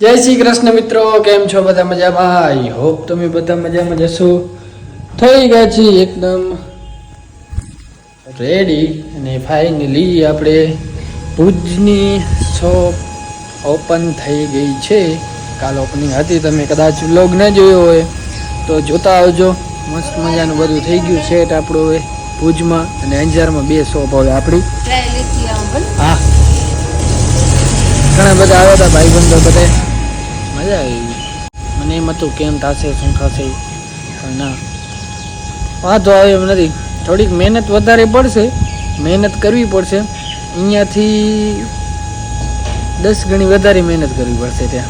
જય શ્રી કૃષ્ણ મિત્રો કેમ છો બધા મજામાં? આઈ હોપ તમે બધા મજામાં જશો થઈ ગયા છે એકદમ રેડી અને ફાઇનલી આપણે ભુજની શોપ ઓપન થઈ ગઈ છે. કાલ ઓપનિંગ હતી તમે કદાચ વ્લોગ ન જોયો હોય તો જોતા આવજો. મસ્ત મજાનું બધું થઈ ગયું સેટ આપણું હવે ભુજમાં અને અંજારમાં બે શોપ હવે આપણી. હા. ઘણા બધા આવ્યા હતા, ભાઈબંધો બધે. મજા આવી. મને એમ હતું કેમ થશે, શું થશે. પણ ના. વાંધો આવે એમ નથી. થોડીક મહેનત વધારે પડશે. મહેનત કરવી પડશે. અહીંયાથી દસ ગણી વધારે મહેનત કરવી પડશે ત્યાં.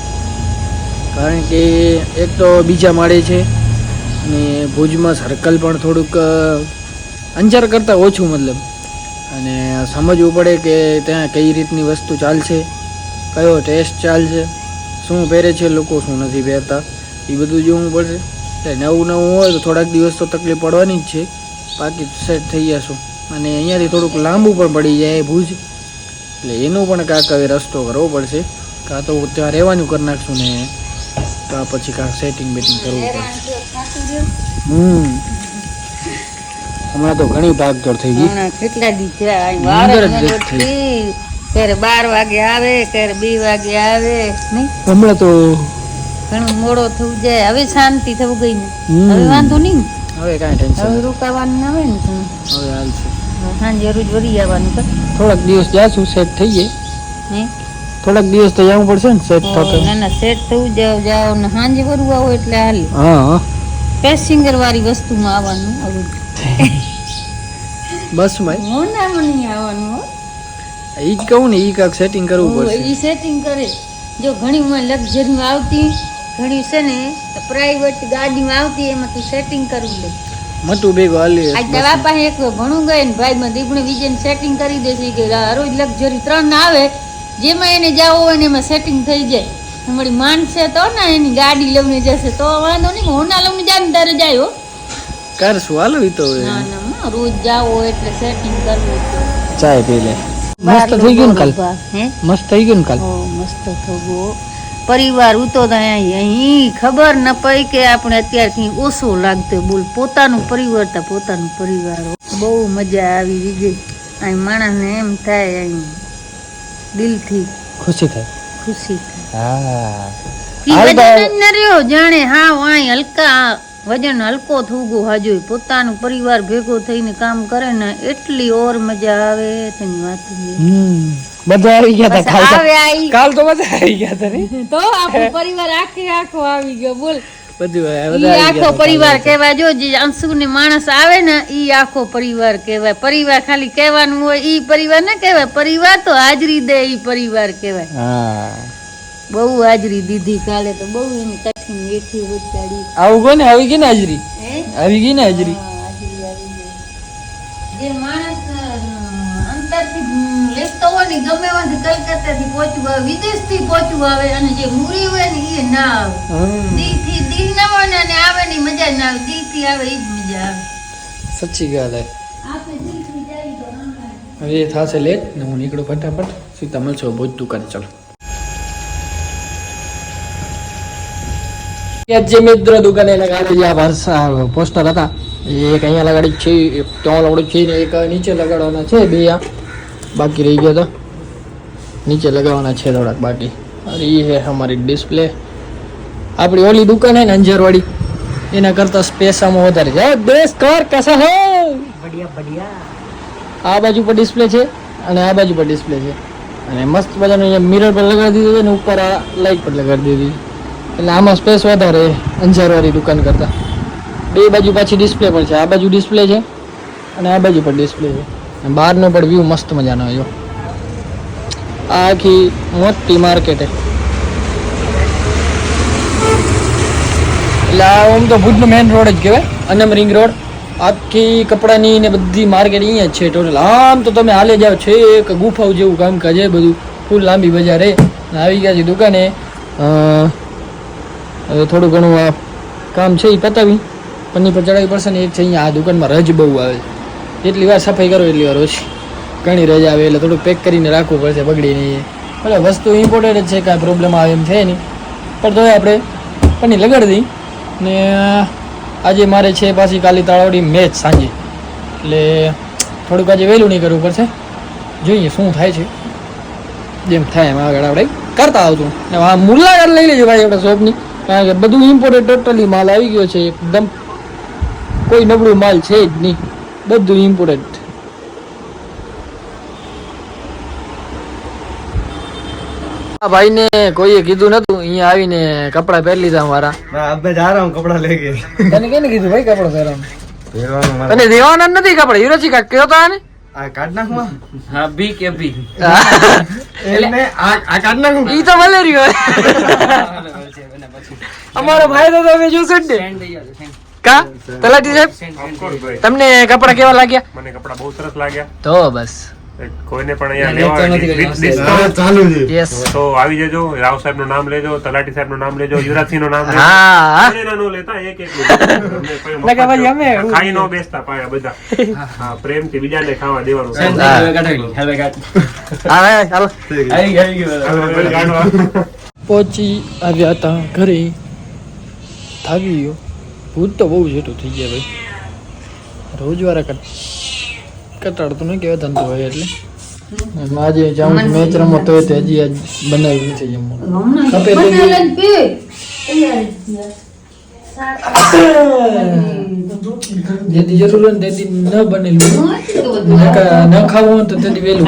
કારણ કે એક તો બીજા માળે છે અને ભુજમાં સર્કલ પણ થોડુંક અંજાર કરતાં ઓછું મતલબ. અને સમજવું પડે કે ત્યાં કઈ રીતની વસ્તુ ચાલશે. કયો ટેસ્ટ ચાલશે? શું પહેરે છે? લોકો શું નથી પહેરતા? એ બધું જોવું પડશે. એટલે નવું નવું હોય તો થોડાક દિવસ તો તકલીફ પડવાની જ છે. બાકી સેટ થઈ જશું અને અહીંયાથી થોડુંક લાંબુ પણ પડી જાય ભુજ. એટલે એનું પણ કાંક હવે રસ્તો કરવો પડશે. કાં તો ત્યાં રહેવાનું કરી નાખશું ને કાં પછી કાંક સેટિંગ બેટિંગ કરવું પડશે. હમ. હમણાં તો ઘણી ભાગદોડ થઈ ગઈ. કેટલા દી મને ક્યારે બાર વાગે આવે ક્યારે બે વાગે આવે નહીં? હમણાં તો ઘણું મોડો થવું જાય. હવે શાંતિ થવું ગઈ ને. હવે વાંધો નહીં હવે કાંઈ ટેન્શન હવે રોકાવાનું ના હોય ને. હવે હાલશે હવે સાંજે રોજ વળી આવવાનું તો. થોડાક દિવસ જાશું સેટ થઈ જાય. હે થોડાક દિવસ તો જવું પડશે ને સેટ થતો. ના ના સેટ થવું જાવ જાવ ને સાંજે વરવું આવો એટલે હાલ. હા. પેસેન્જર વાળી વસ્તુમાં આવવાનું આવું. બસ ભાઈ મોનામાં નહીં આવવાનું હો. ઈ જ કહું ને ઈ કાંક સેટિંગ કરવું પડશે. ઈ સેટિંગ કરે. જો ઘણી માં લક્ઝરીમાં આવતી ઘણી છે ને પ્રાઇવેટ ગાડીમાં આવતી એમાં તું સેટિંગ કરવું લે. મટું ભેગો હાલી. આ દવા પાસે એક ભણું ગઈ ને ભાઈ માં દીપણે વિજયને સેટિંગ કરી દેશે કે રોજ લક્ઝરી ત્રણ આવે જેમાં એને જાવ હોય ને એમાં સેટિંગ થઈ જાય. તમારી માનશે તો ને એની ગાડી લઈને જશે તો વાંધો નહીં હોના લઈને જાય ને ત્યારે જાય હો. કરશું હાલો તો ના ના રોજ જાવ હોય એટલે સેટિંગ કરવું ચાય પી લે. મસ્ત થઈ ગયું કાલ? હે? મસ્ત થઈ ગયું કાલ? ઓ મસ્ત થગો પરિવાર ઉતો અહીં ખબર ન પડી કે આપણે અત્યારથી ઓછો લાગતો બોલ. પોતાનું પરિવાર તા પોતાનું પરિવાર. બહુ મજા આવી વિજય. અહીં માણસને એમ થાય અહીં દિલથી. ખુશી થાય. ખુશી થાય. હા. ઈ વજન ન રહ્યો જાણે હા વાય હલકા વજન હલકો થવું હાજો. પોતાનું પરિવાર ભેગો થઈને કામ કરે ને એટલી ઓર મજા આવે તેની વાત બધા આવી ગયા હતા કાલ તો કાલ તો બધા આવી ગયા હતા ને? તો આપણો પરિવાર આખે આખો આવી ગયો બોલ. બધું આખો પરિવાર કહેવાય જો જે અંશુ ને માણસ આવે ને ઈ આખો પરિવાર કહેવાય. પરિવાર ખાલી કહેવાનું હોય ઈ પરિવાર ના કહેવાય. પરિવાર તો હાજરી દે ઈ પરિવાર કહેવાય. બહુ હાજરી દીધી કાલે તો બહુ એની આવું કોને આવી ગઈ ને હાજરી? આવી ગઈ ને હાજરી. જે માણસ અંતરથી હોય ને ગમે એવાથી કલકત્તાથી પહોંચવું આવે વિદેશથી પહોંચવું આવે અને જે મૂરી હોય ને એ ના આવે. દીથી દી ના હોય ને આવે ને મજા ના આવે. દીથી આવે એ જ મજા આવે. સાચી ગાલ હે. આપણે દીથી જાય તો ના આવે. હવે થશે લેટ ને હું નીકળું ફટાફટ. સીતા મળશો ભોજ દુકાને ચાલો. જે મિત્ર દુકાને લગાડી જે આ પોસ્ટર હતા. એ એક અહીંયા લગાડી છે એક ત્યાં લગાડ્યું છે ને એક નીચે લગાડવાના છે બે આ. બાકી રહી ગયા હતા નીચે લગાવવાના છે થોડાક બાકી. અરે એ હે અમારી ડિસ્પ્લે આપણી ઓલી દુકાન હે ને અંજારવાડી એના કરતાં સ્પેસામાં વધારે છે. દેશ કર કસા હે? આ બાજુ પર ડિસ્પ્લે છે અને આ બાજુ પર ડિસ્પ્લે છે. અને મસ્ત મજાનું મિરર પર લગાડી દીધું છે ને ઉપર આ લાઇટ પર લગાડી દીધી. એટલે આમાં સ્પેસ વધારે અંજારવાળી દુકાન કરતાં. બે બાજુ પાછી ડિસ્પ્લે પણ છે. આ બાજુ ડિસ્પ્લે છે અને આ બાજુ પણ ડિસ્પ્લે છે. બહારનો પણ વ્યૂ મસ્ત મજાનો આવ્યો. આ આખી મોટી માર્કેટ છે એટલે આ આમ તો ભુજનો મેઇન રોડ જ કહેવાય. અનમ રિંગ રોડ આખી કપડાની ને બધી માર્કેટ અહીંયા જ છે ટોટલ આમ તો તમે હાલે જાઓ, છે એક ગુફાઓ જેવું કામકાજ છે બધું. ફૂલ લાંબી બજાર આવી ગયા છે દુકાને. હવે થોડું ઘણું આ કામ છે એ પતાવી. પન્ની પર ચડાવી પડશે ને એક છે અહીંયા આ દુકાનમાં રજ બહુ આવે છે. એટલી વાર સફાઈ કરો, એટલી વાર ઓછી. ઘણી રજ આવે એટલે થોડું પેક કરીને રાખવું પડશે બગડી નહીં એટલે વસ્તુ ઇમ્પોર્ટન્ટ જ છે, કાંઈ પ્રોબ્લેમ આવે એમ છે નહીં. પણ તોય આપણે પન્ની લગાડી દઈ. ને આજે મારે છે પાછી કાલી તાળાવડી મેચ સાંજે. એટલે થોડુંક આજે વહેલું નહીં કરવું પડશે. જોઈએ શું થાય છે. જેમ થાય એમ આગળ આપણે કરતા આવતું ને આ લઈ લેજો ભાઈ આપણે શોપની કારણ કે બધું ઇમ્પોર્ટેડ ટોટલી માલ આવી ગયો છે એકદમ કોઈ નબળું માલ છે જ નહીં. બધું ઇમ્પોર્ટેડ આ ભાઈને કોઈએ કીધું નતું અહીંયા આવીને કપડા પહેરી લીધા મારા. અબે જા રહા હું કપડા લઈ ગઈ તને કેને કીધું ભાઈ કપડા પહેરવાનું? તને દેવાના નથી કપડા? હિરોજી કાક કયો તો આને? કાઢ નાખું હા બી કે બી. એટલે આ કાઢ નાખું. ઈ તો ભલે રહ્યો. અમારો ભાઈ તો તમે જોશો જ ને. કા? તલાટી સાહેબ? તમને કપડા કેવા લાગ્યા? મને કપડા બહુ સરસ લાગ્યા. તો બસ. કોઈને પણ અહીંયા લેવા ચાલુ છે. તો આવી જજો રાવ સાહેબનું નામ લેજો તલાટી સાહેબનું નામ લેજો યુવરાજસિંહનું નામ લેજો. હા. નો લેતા એક એક પછી અમે ખાઈ નો બેસતા પાયા બધા. હા પ્રેમથી બીજાને ખાવા દેવાનું. હા. ચાલો હવે ગાંડવા. પહોંચી આવ્યા હતા ઘરે. થાકી ગયો ભૂત તો બહુ છેટું થઈ ગયા ભાઈ. રોજવારા કટ કટાડતો નહીં કહેવાય ધંધો હોય એટલે. આજે જાઉં મેચ રમો તો હજી આજ બનાવી નથી જમવાનું. ખપે. જેથી જરૂર હોય ને તેથી ન બનેલું. ન ખાવું હોય તો તેથી વહેલું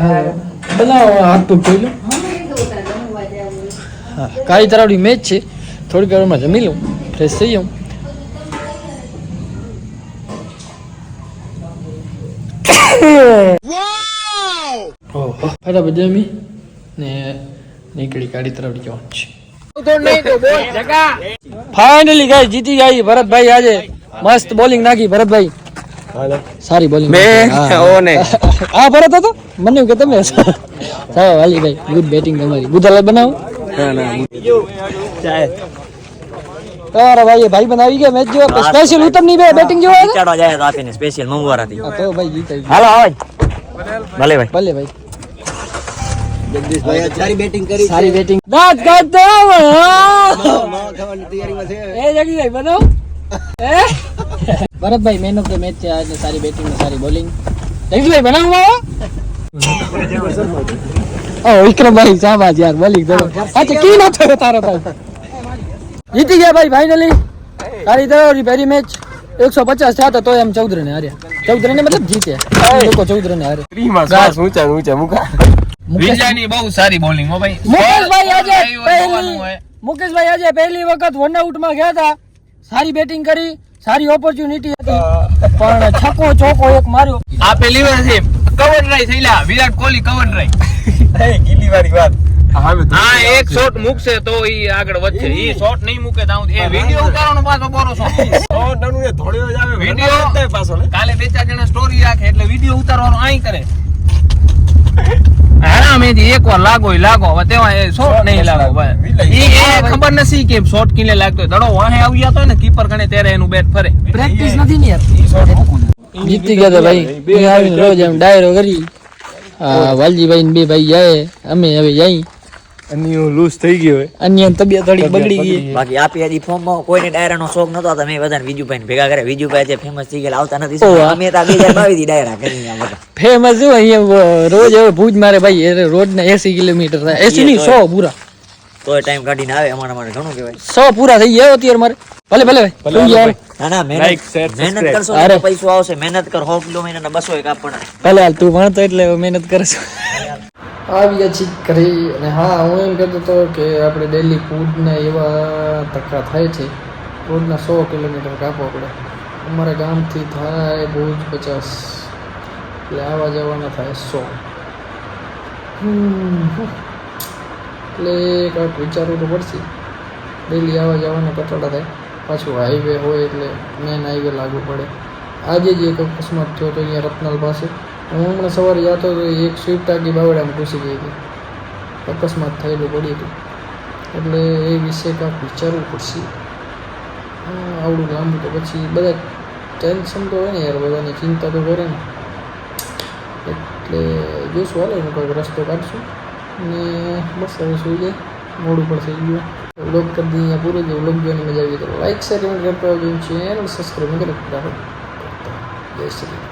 હાથ પગ. હા કાળી તરાવડી મેચ છે. થોડીક વારમાં જમી લઉં ફ્રેશ થઈ જાઉં. ઓહો ફટાફટ જમી ને નીકળી કાળી તરફ જવાનું છે. ફાઇનલી ગાય જીતી ગઈ ભરતભાઈ આજે. મસ્ત બોલિંગ નાખી ભરતભાઈ. સારી બોલિંગ હા. ભરત હતો? મને એવું કે તમે સાહેબ વાલીભાઈ ગુડ બેટિંગ તમારી. બુધાલાલ બનાવો. તમારા ભાઈ ભાઈ બનાવી ગયા મેચ જોવા? સ્પેશિયલ ઉત્તમની બે બેટિંગ જોવા હતા? ચાડવા જાય તો આપીને સ્પેશિયલ મંગવારાથી હા, તો ભાઈ જીતાઈ ગયા. હાલો આવાજ ભલે ભાઈ. ભલે ભાઈ. જગદીશભાઈ સારી બેટિંગ કરી સારી બેટિંગ દાંત કાઢતો આવે, હા. ખાવાની તૈયારીમાં છે. એ જગીભાઈ બનાવો. એ? Bharatbhai man of the match છે આજે સારી બેટિંગ ને સારી બોલિંગ જગદીશભાઈ બનાવો ઓ વિક્રમભાઈ શાબાશ યાર બોલિંગ તો અચ્છા કી નો થયો તારો ભાઈ? જીતી ગયા ભાઈ ફાઇનલી તારી તરવરી પહેલી મેચ એકસો પચાસ થયા હતા તોય એમ ચૌદ રને હાર્યા. ચૌદ રને મતલબ જીત્યા. લોકો ચૌદ રને હારે મુકેશ- બહુ સારી બોલિંગ હો ભાઈ. મુકેશભાઈ આજે પહેલી મુકેશભાઈ આજે પહેલી વખત વન આઉટમાં ગયા હતા. સારી બેટિંગ કરી. સારી ઓપોર્ચ્યુનિટી હતી. પણ છકો ચોકો એક માર્યો. આ પેલી વાર છે. કવર ડ્રાઈવ થઈલા વિરાટ કોહલી કવર ડ્રાઈવ ગીલી વાળી વાત. હા એક શોટ મૂકશે તો ઈ આગળ વધશે. ઈ શોટ નહીં મૂકે તો એ વિડિયો ઉતારવાનો પાછો બોરો શોખ વિડિયો કાલે બે ચાર જણા સ્ટોરી રાખે એટલે વિડિયો ઉતારવાનો આઈ કરે. હરામેથી એક વાર લાગો લાગો. હવે તેમાં શોટ નહીં લાગો ભાઈ. એ ખબર નથી કે શોટ કિલે લાગતો હોય. દડો વાહે આવી જતો ને કીપર કણે ત્યારે એનું બેટ ફરે. પ્રેક્ટિસ નથી ને યાર. જીતી ગયા ભાઈ આવીને રોજ એમ ડાયરો કરી. વાલજીભાઈ ને બે ભાઈ જાય અમે હવે જઈ અને હું લૂઝ થઈ ગયો. અન્ય તબિયત થોડી બગડી ગઈ. બાકી આપી હતી ફોર્મમાં કોઈને ડાયરા નો શોખ નતો તમે બધા વિજુભાઈ ભેગા કરે વિજુભાઈ જે ફેમસ થઈ ગયા આવતા નથી. અમે તો બે હજાર બાવીસથી ડાયરા કરી બધા. ફેમસ શું અહીંયા રોજ હવે ભુજ મારે ભાઈ એ રોજ ને એસી કિલોમીટર થાય. એસી નહીં સો પૂરા. તોય ટાઈમ કાઢીને આવે અમારા માટે ઘણું કહેવાય. સો પૂરા થઈ ગયા અત્યારે મારે. ભલે ભલે ભાઈ તું યાર ના ના મહેનત મહેનત કરશો અરે. પૈસો આવશે. મહેનત કર સો કિલોમીટર ના બસો એક આપવાના. ભલે હાલ તું ભણતો એટલે મહેનત કરશો આવી અચીક કરી અને હા હું એમ કહેતો હતો કે આપણે ડેલી ફૂડના એવા ધક્કા થાય છે. ફૂડના સો કિલોમીટર કાપો પડે. અમારા ગામથી થાય ભુજ પચાસ. એટલે આવવા જવાના થાય સો. એટલે કંઈક વિચારવું તો પડશે. ડેલી આવવા જવાના કટાડા થાય. પાછું હાઈવે હોય એટલે મેન હાઈવે લાગુ પડે. આજે જ એક અકસ્માત થયો હતો અહીંયા રત્નાલ પાસે. હું હમણાં સવારે જતો હતો એક સ્વિફ્ટ ટાંકી બાવડામાં ઘૂસી ગઈ હતી. અકસ્માત થયેલું પડી હતું. એટલે એ વિશે કાંઈક વિચારવું પડશે. હા, આવડું લાંબુ તો પછી બધા ટેન્શન તો હોય ને યાર બધાની ચિંતા તો કરે ને. એટલે જોઈશું હાલે એનો કંઈક રસ્તો કાઢશું? અને બસ હવે સુઈ જાય મોડું પણ થઈ ગયું. વ્લોગ કરી દઈએ પૂરું જો વ્લોગ જોઈને મજા આવી તો લાઈક શેર કમેન્ટ કરતા આવજો ચેનલ સબસ્ક્રાઈબ કરી જય શ્રી.